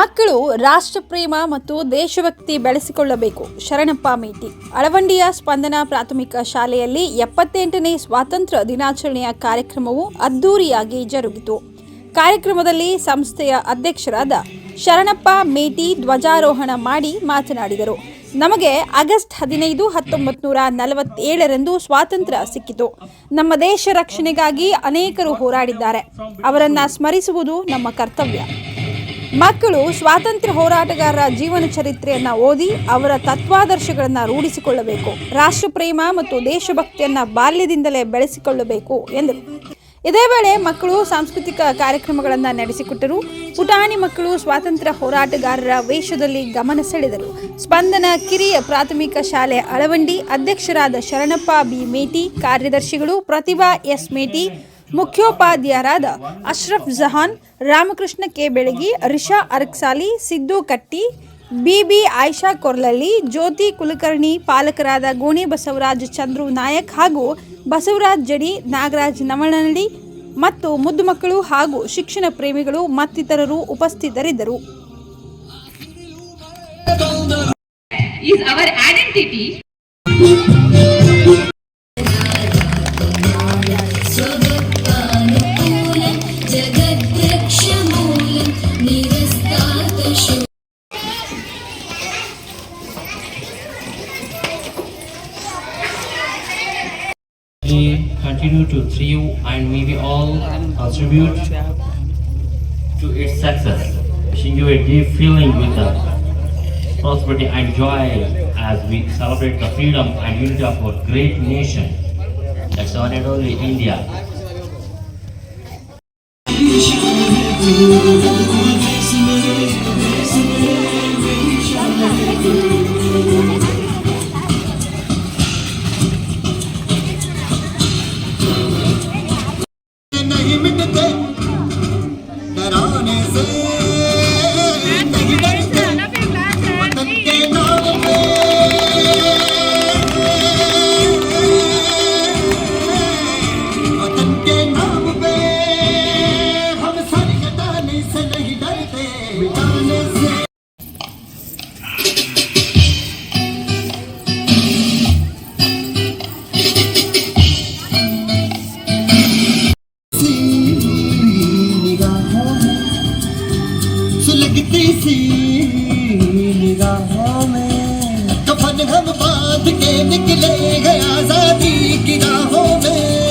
ಮಕ್ಕಳು ರಾಷ್ಟ್ರಪ್ರೇಮ ಮತ್ತು ದೇಶಭಕ್ತಿ ಬೆಳೆಸಿಕೊಳ್ಳಬೇಕು. ಶರಣಪ್ಪ ಮೇಟಿ. ಅಳವಂಡಿಯ ಸ್ಪಂದನ ಪ್ರಾಥಮಿಕ ಶಾಲೆಯಲ್ಲಿ ಎಪ್ಪತ್ತೆಂಟನೇ ಸ್ವಾತಂತ್ರ್ಯ ದಿನಾಚರಣೆಯ ಕಾರ್ಯಕ್ರಮವು ಅದ್ದೂರಿಯಾಗಿ ಜರುಗಿತು. ಕಾರ್ಯಕ್ರಮದಲ್ಲಿ ಸಂಸ್ಥೆಯ ಅಧ್ಯಕ್ಷರಾದ ಶರಣಪ್ಪ ಮೇಟಿ ಧ್ವಜಾರೋಹಣ ಮಾಡಿ ಮಾತನಾಡಿದರು. ನಮಗೆ ಆಗಸ್ಟ್ ಹದಿನೈದು ಹತ್ತೊಂಬತ್ತು ನೂರ ನಲವತ್ತೇಳರಂದು ಸ್ವಾತಂತ್ರ್ಯ ಸಿಕ್ಕಿತು. ನಮ್ಮ ದೇಶ ರಕ್ಷಣೆಗಾಗಿ ಅನೇಕರು ಹೋರಾಡಿದ್ದಾರೆ. ಅವರನ್ನು ಸ್ಮರಿಸುವುದು ನಮ್ಮ ಕರ್ತವ್ಯ. ಮಕ್ಕಳು ಸ್ವಾತಂತ್ರ್ಯ ಹೋರಾಟಗಾರರ ಜೀವನ ಚರಿತ್ರೆಯನ್ನ ಓದಿ ಅವರ ತತ್ವಾದರ್ಶಗಳನ್ನ ರೂಢಿಸಿಕೊಳ್ಳಬೇಕು. ರಾಷ್ಟ್ರಪ್ರೇಮ ಮತ್ತು ದೇಶಭಕ್ತಿಯನ್ನ ಬಾಲ್ಯದಿಂದಲೇ ಬೆಳೆಸಿಕೊಳ್ಳಬೇಕು ಎಂದರು. ಇದೇ ವೇಳೆ ಮಕ್ಕಳು ಸಾಂಸ್ಕೃತಿಕ ಕಾರ್ಯಕ್ರಮಗಳನ್ನು ನಡೆಸಿಕೊಟ್ಟರು. ಪುಟಾಣಿ ಮಕ್ಕಳು ಸ್ವಾತಂತ್ರ್ಯ ಹೋರಾಟಗಾರರ ವೇಷದಲ್ಲಿ ಗಮನ ಸೆಳೆದರು. ಸ್ಪಂದನ ಕಿರಿಯ ಪ್ರಾಥಮಿಕ ಶಾಲೆ ಅಳವಂಡಿ, ಅಧ್ಯಕ್ಷರಾದ ಶರಣಪ್ಪ ಬಿ. ಮೇಟಿ, ಕಾರ್ಯದರ್ಶಿಗಳು ಪ್ರತಿಭಾ ಎಸ್. ಮೇಟಿ ಮುಖ್ಯೋಪಾಧ್ಯಾಯರಾದ ಅಶ್ರಫ್ ಜಹಾನ್, ರಾಮಕೃಷ್ಣ ಕೆ ಬೆಳಗಿ ರಿಷಾ ಅರ್ಕ್ಸಾಲಿ, ಸಿದ್ದು ಕಟ್ಟಿ, ಬಿಬಿ ಆಯಿಷಾ ಕೊರ್ಲಲ್ಲಿ ಜ್ಯೋತಿ ಕುಲಕರ್ಣಿ, ಪಾಲಕರಾದ ಗೋಣಿ ಬಸವರಾಜ್, ಚಂದ್ರು ನಾಯಕ್ ಹಾಗೂ ಬಸವರಾಜ್ ಜಡಿ, ನಾಗರಾಜ್ ನವಳನಳ್ಳಿ ಮತ್ತು ಮುದ್ದು ಮಕ್ಕಳು ಹಾಗೂ ಶಿಕ್ಷಣ ಪ್ರೇಮಿಗಳು ಮತ್ತಿತರರು ಉಪಸ್ಥಿತರಿದ್ದರು is our identity. We continue to thrive and we will all contribute to its success. Wishing you a deep feeling with the prosperity and joy as we celebrate the freedom and unity of our great nation. That's one and only India. में हम बाँध के निकले गए आज़ादी की राहों में।